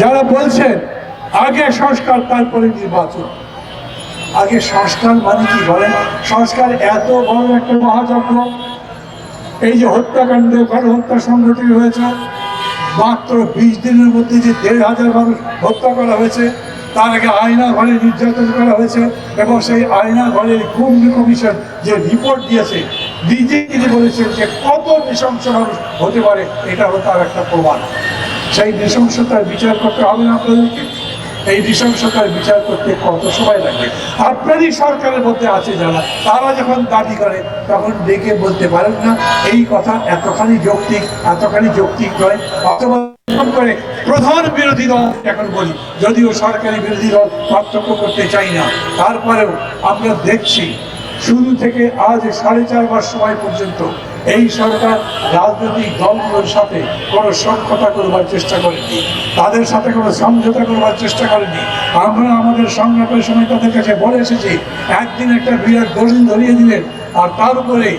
যারা বলছেন, আগে সংস্কার, তারপরে নির্বাচন। আগে সংস্কার মানে কি বলেন? সংস্কার এত বড় একটা মহাযজ্ঞ। এই যে হত্যাকাণ্ড, গণহত্যা সংঘটিত হয়েছে। মাত্র বিশ দিনের মধ্যে যে দেড় হাজার মানুষ হত্যা করা হয়েছে, তার আগে আয়না ঘরে নির্যাতন করা হয়েছে এবং সেই আয়না ঘরের কুম্ভ কমিশন যে রিপোর্ট দিয়েছে নিজে তিনি বলেছেন যে কত নৃশংস মানুষ হতে পারে, এটা হলো তার একটা প্রমাণ। সেই নৃশংসতার বিচার করতে হবে আপনাদেরকে। এই নৃশংসতার বিচার করতে কত সময় লাগে? আপনারই সরকারের মধ্যে আছে যারা, তারা যখন দাবি করে, তখন ডেকে বলতে পারেন না, এই কথা এতখানি যৌক্তিক এতখানি যৌক্তিক নয়। অথবা করে, প্রধান বিরোধী দল, এখন বলি, যদিও সরকারি বিরোধী দল পার্থক্য করতে চাই না, তারপরেও আমরা দেখছি, শুরু থেকে আজ সাড়ে চার মাস সময় পর্যন্ত এই সরকার রাজনৈতিক দলগুলোর সাথে কোনো সক্ষতা করবার চেষ্টা করেনি। তাদের সাথে কোনো সমঝোতা করবার চেষ্টা করেনি। আমরা আমাদের সংগ্রামের সময় তাদের কাছে বলে এসেছি, একদিন একটা বিরাট দলিল ধরিয়ে দিলেন, আর তার উপরে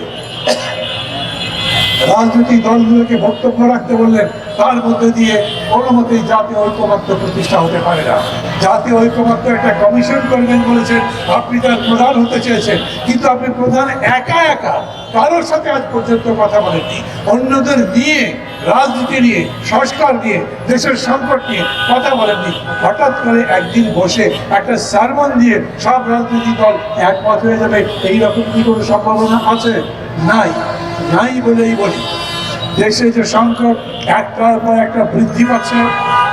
রাজনৈতিক দলগুলোকে বক্তব্য রাখতে বললেন তার মধ্যে দিয়ে কোনো মতেই জাতীয় ঐক্যমত্য প্রতিষ্ঠা হতে পারে না। জাতীয় ঐক্যমত্য একটা কমিশন করবেন বলেছেন, আপনি তার প্রধান হতে চেয়েছেন। কিন্তু আপনি প্রধান একা একা, কারোর সাথে আজ পর্যন্ত কথা বলেননি। অন্যদের নিয়ে, রাজনীতি নিয়ে, সংস্কার নিয়ে, দেশের সংকট নিয়ে কথা বলেননি। হঠাৎ করে একদিন বসে একটা সারমন দিয়ে সব রাজনৈতিক দল একমত হয়ে যাবে। এইরকম কি কোনো সম্ভাবনা আছে? নাই। নাই বলেই বলি, দেশে যে সংকট, একটার পর একটা বৃদ্ধি পাচ্ছে,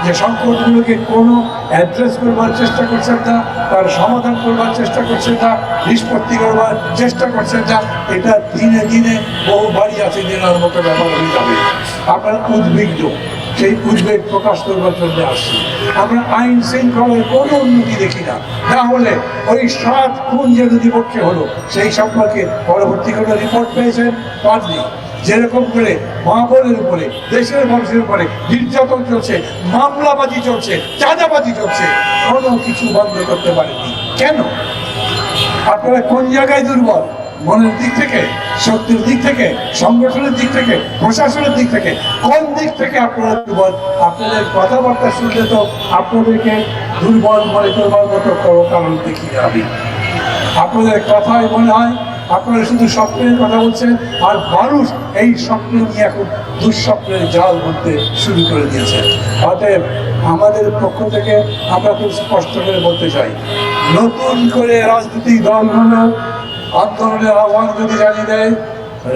যে সংকটগুলোকে কোনো অ্যাড্রেস করবার চেষ্টা করছেন না, তার সমাধান করবার চেষ্টা করছেন না, নিষ্পত্তি করবার চেষ্টা করছেন না, এটা দিনে দিনে বহু বাড়ি আছে জেলার মতো ব্যাপার হয়ে যাবে। আপনার উদ্বিগ্ন। সেই উদ্বেগ প্রকাশ করবার জন্য আসছি। আমরা আইন শৃঙ্খলার কোনো উন্নতি দেখি না। না হলে ওই সাত খুন যে নদী পক্ষে হলো, সেই সম্পর্কে পরবর্তী কোনো রিপোর্ট পেয়েছেন? পাননি। যেরকম করে মা বোনের উপরে, দেশের মানুষের উপরে নির্যাতন চলছে, মামলাবাজি চলছে, চাঁদাবাজি চলছে, কোনো কিছু বন্ধ করতে পারেনি কেন? আপনারা কোন জায়গায় দুর্বল? মনের দিক থেকে, শক্তির দিক থেকে, সংগঠনের দিক থেকে, প্রশাসনের দিক থেকে, কোন দিক থেকে আপনারা দুর্বল? আপনাদের কথাবার্তা শুনলে তো আপনাদেরকে দুর্বল মনে করবার মতো কোনো কারণ দেখি আমি। আপনাদের কথাই মনে হয়, আপনারা শুধু স্বপ্নের কথা বলছেন, আর মানুষ এই স্বপ্ন নিয়ে এখন দুঃস্বপ্নের জাল বলতে শুরু করে দিয়েছে। অতএব আমাদের পক্ষ থেকে আমরা খুব স্পষ্ট করে বলতে চাই, নতুন করে রাজনৈতিক দলগুলো আন্দোলনের আহ্বান যদি জানিয়ে দেয়,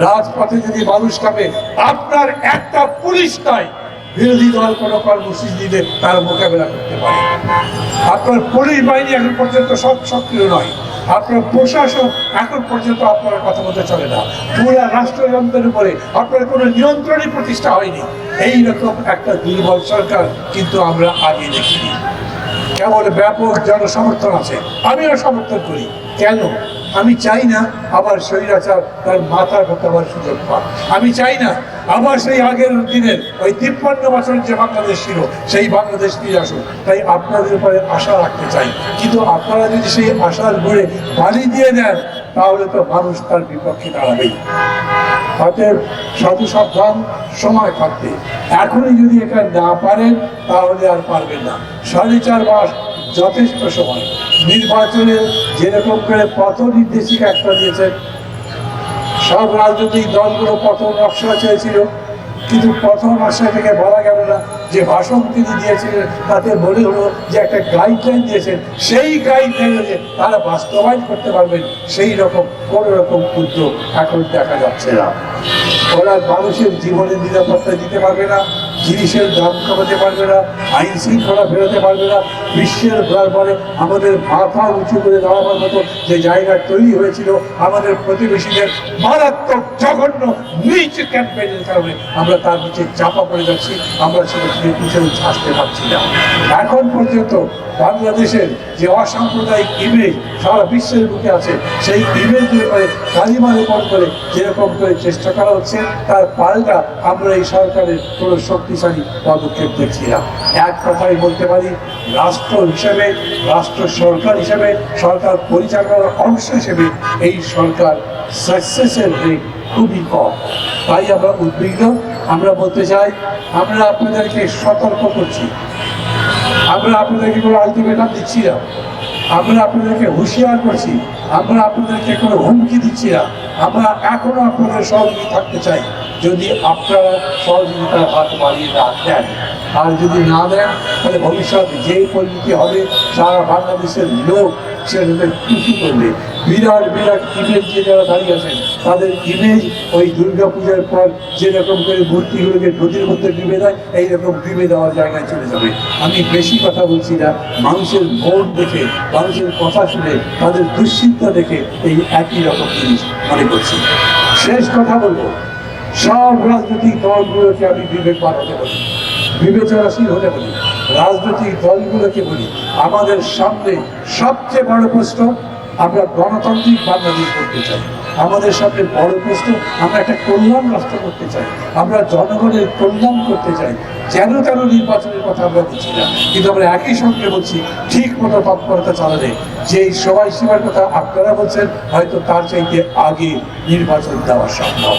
রাজপথে যদি মানুষ কাঁপে, আপনার একটা পুলিশ নাই, বিরোধী দল কোনো কর্মসূচি দিলে তার মোকাবেলা করতে পারে। আপনার পুলিশ বাহিনী এখন পর্যন্ত সব সক্রিয় নয়। আপনার প্রশাসন এখন পর্যন্ত আপনার কথা মতো চলে না। পুরা রাষ্ট্রযন্ত্রের উপরে আপনার কোনো নিয়ন্ত্রণই প্রতিষ্ঠা হয়নি। এই রকম একটা দুর্বল সরকার কিন্তু আমরা আগে দেখিনি। কেবল ব্যাপক জনসমর্থন আছে। আমিও সমর্থন করি। কেন? আমি চাই না আবার স্বৈরাচার তার মাথা ঢোকাবার সুযোগ পাক। আমি চাই না আবার সেই আগের দিনের ওই তিপ্পান্ন বছর যে বাংলাদেশ ছিল, সেই বাংলাদেশ ফিরে আসুক। তাই আপনাদের উপরে আশা রাখতে চাই। কিন্তু আপনারা যদি সেই আশার ঘুরে বালি দিয়ে দেন, তাহলে তো মানুষ তার বিপক্ষে দাঁড়াবেই। অতএব সাধু সাবধান, সময় থাকতে এখনই যদি এটা না পারেন, তাহলে আর পারবেন না। সাড়ে চার মাস যথেষ্ট সময় নির্বাচনে যেরকম করে পথ নির্দেশিকা একটা দিয়েছেন সব রাজনৈতিক দলগুলো পথ নকশা চেয়েছিল, কিন্তু প্রথম আশা থেকে বলা গেল না যে ভাষণ তিনি দিয়েছিলেন, তাতে মনে হলো যে একটা গাইডলাইন দিয়েছেন। সেই গাইডলাইনে যে তারা বাস্তবায়ন করতে পারবেন, সেই রকম কোনো রকম উদ্যোগ এখন দেখা যাচ্ছে না। ওরা মানুষের জীবনের নিরাপত্তা দিতে পারবে না, জিনিসের দাম কমাতে পারবে না, আইন শৃঙ্খলা ফেরাতে পারবে না বিশ্বের দরবারে আমাদের মাথা উঁচু করে দাঁড়াবার মতো যে জায়গা তৈরি হয়েছিল, আমাদের প্রতিবেশীদের মারাত্মক জঘন্য নিচ ক্যাম্পেইনের কারণে আমরা তার নিচে চাপা পড়ে যাচ্ছি, আমরা সেটা পিছনে ছাড়তে পারছি না। এখন পর্যন্ত বাংলাদেশের যে অসাম্প্রদায়িক ইমেজ সারা বিশ্বের বুকে আছে, সেই ইমেজের উপরে কালিমা রোপণ করে যেরকম করে চেষ্টা করা হচ্ছে, তার পাল্টা আমরা এই সরকারের কোনো শক্তিশালী পদক্ষেপ দেখছি না। এক কথাই বলতে পারি, রাষ্ট্র হিসেবে, রাষ্ট্র সরকার হিসেবে, সরকার পরিচালনার অংশ হিসেবে এই সরকার সাকসেসের রেট খুবই কম। তাই আমরা উদ্বিগ্ন। আমরা বলতে চাই, আমরা আপনাদেরকে সতর্ক করছি। আমরা আপনাদেরকে কোনো আলটিমেটাম দিচ্ছি না। আমরা আপনাদেরকে হুঁশিয়ার করছি। আমরা আপনাদেরকে কোনো হুমকি দিচ্ছি না। আমরা এখনও আপনাদের সহযোগী থাকতে চাই। যদি আপনারা সহযোগিতার হাত বাড়িয়ে না দেন আর যদি না দেন, তাহলে ভবিষ্যতে যে পরিণতি হবে, সারা বাংলাদেশের লোক সেটাকে খুশি করবে। বিরাট বিরাট ইমেজ যে যারা দাঁড়িয়ে আছেন, তাদের ইমেজ ওই দুর্গা পূজার পর যেরকম করে মূর্তিগুলোকে নদীর মধ্যে ডুবে দেয়, এইরকম ডুবে দেওয়ার জায়গায় চলে যাবে। আমি বেশি কথা বলছি না, মানুষের মন দেখে, মানুষের কথা শুনে, তাদের দুশ্চিন্তা দেখে এই একই রকম জিনিস মনে করছি। শেষ কথা বলব। সব রাজনৈতিক দলগুলোকে আমি বিবেকবান হতে বলি। বিবেচনাশীল হতে বলি। রাজনৈতিক দলগুলোকে বলি। আমাদের সামনে সবচেয়ে বড় প্রশ্ন, আমরা গণতান্ত্রিক বাংলাদেশ করতে চাই। আমাদের সামনে বড় প্রশ্ন, আমরা একটা কল্যাণ রাষ্ট্র করতে চাই। আমরা জনগণের কল্যাণ করতে চাই। যেন তেন নির্বাচনের কথা আমরা বলছি না। কিন্তু আমরা একই সঙ্গে বলছি, ঠিক মতো তৎপরতা চালালে যেই সময়সীমার কথা আপনারা বলছেন, হয়তো তার চাইতে আগে নির্বাচন দেওয়া সম্ভব।